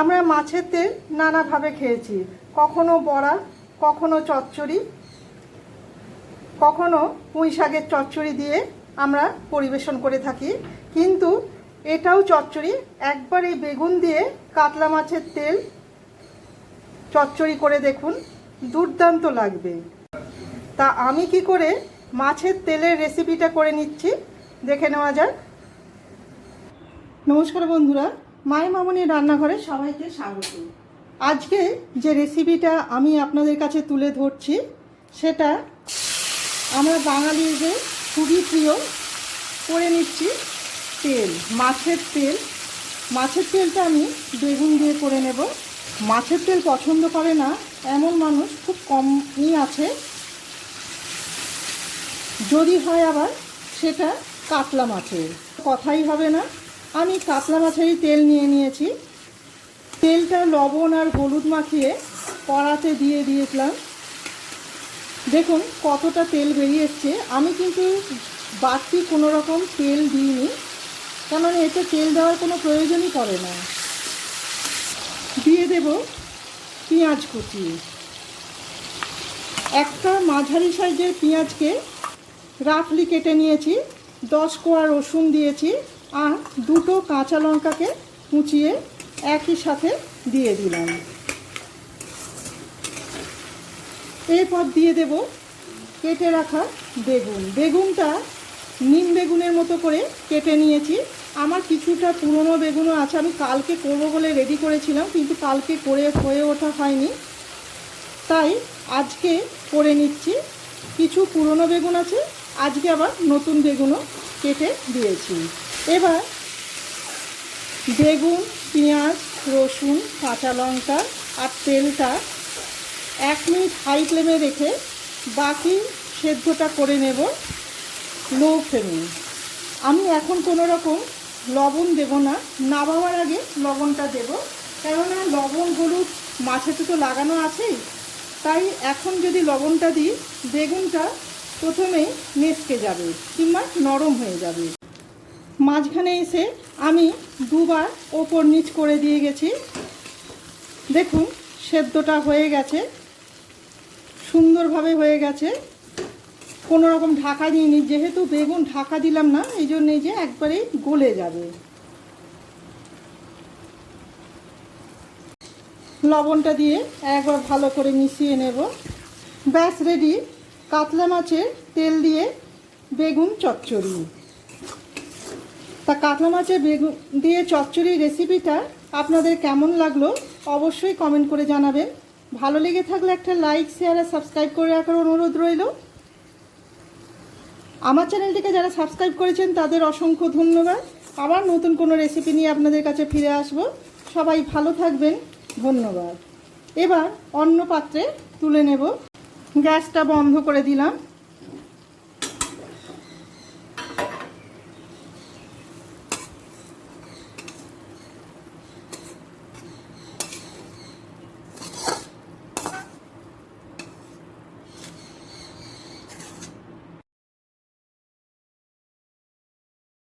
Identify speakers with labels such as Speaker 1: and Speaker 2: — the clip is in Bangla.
Speaker 1: আমরা মাছের তেল নানাভাবে খেয়েছি। কখনো বড়া, কখনো চচ্চড়ি, কখনো পুঁই শাকের চচ্চড়ি দিয়ে আমরা পরিবেশন করে থাকি। কিন্তু এটাও চচ্চড়ি। একবার এই বেগুন দিয়ে কাতলা মাছের তেল চচ্চড়ি করে দেখুন, দুর্দান্ত লাগবে। তা আমি কি করে মাছের তেলের রেসিপিটা করে নিচ্ছি? দেখে নেওয়া যাক। নমস্কার বন্ধুরা মায়ের মামনির রান্নাঘরে সবাইকে স্বাগত। আজকে যে রেসিপিটা আমি আপনাদের কাছে তুলে ধরছি, সেটা আমরা বাঙালিদের খুবই প্রিয় করে নিচ্ছি তেল, মাছের তেল। মাছের তেলটা আমি বেগুন দিয়ে করে নেব। মাছের তেল পছন্দ করে না, এমন মানুষ খুব কমই আছে। যদি হয় আবার, সেটা কাতলা মাছের। কথাই হবে না। আমি কাতলা মাছেরই তেল নিয়ে নিয়েছি। তেলটা লবণ আর হলুদ মাখিয়ে কড়াতে দিয়ে দিয়েছিলাম। দেখুন কতটা তেল বেরিয়ে আমি কিন্তু বাড়তি কোনো রকম তেল দিইনি কারণ এতে তেল দেওয়ার কোনো প্রয়োজনই পড়ে না। দিয়ে দেব পেঁয়াজ কুচি। একটা মাঝারি সাইজের পেঁয়াজকে রাফলি কেটে নিয়েছি, দশ কোয়া রসুন দিয়েছি আর দুটো কাঁচা লঙ্কাকে কুচিয়ে একই সাথে দিয়ে দিলাম। এরপর দিয়ে দেব কেটে রাখা বেগুন। বেগুনটা নিম বেগুনের মতো করে কেটে নিয়েছি। আমার কিছুটা পুরনো বেগুনও আছে, আমি কালকে করব বলে রেডি করেছিলাম, কিন্তু কালকে করে হয়ে ওঠা হয়নি। তাই আজকে করে নিচ্ছি। কিছু পুরনো বেগুন আছে, আজকে আবার নতুন বেগুনও কেটে দিয়েছি। এবার বেগুন, পেঁয়াজ, রসুন, কাঁচা লঙ্কা আর তেলটা এক মিনিট হাই ফ্লেমে রেখে বাকি সেদ্ধটা করে নেব। লো ফ্লেমে। আমি এখন কোনো রকম লবণ দেব না। নামাবার আগে লবণটা দেব। কেননা লবণ হলুদ মাছেতে তো লাগানো আছেই। তাই এখন যদি লবণটা দিই, বেগুনটা প্রথমেই নেসকে যাবে কিংবা নরম হয়ে যাবে। মাঝখানে এসে আমি দুবার ওপর নিচ করে দিয়ে গেছি। দেখুন, সেদ্ধটা হয়ে গেছে। সুন্দরভাবে হয়ে গেছে। কোনো রকম ঢাকা দিইনি। যেহেতু বেগুন ঢাকা দিলাম না, এই জন্যই যে একবারেই গলে যাবে। লবণটা দিয়ে একবার ভালো করে মিশিয়ে নেব। ব্যাস, রেডি। কাতলা মাছের তেল দিয়ে বেগুন চচ্চড়ি। তা কাতলা মাছের বেগুন দিয়ে চচ্চড়ি রেসিপিটা আপনাদের কেমন লাগল অবশ্যই কমেন্ট করে জানাবেন। ভালো লেগে থাকলে একটা লাইক শেয়ার আর সাবস্ক্রাইব করে রাখার অনুরোধ রইল। আমার চ্যানেলটিকে যারা সাবস্ক্রাইব করেছেন তাদের অসংখ্য ধন্যবাদ। আবার নতুন কোনো রেসিপি নিয়ে আপনাদের কাছে ফিরে আসব। সবাই ভালো থাকবেন। ধন্যবাদ। এবার অন্য পাত্রে তুলে নেব। গ্যাসটা বন্ধ করে দিলাম।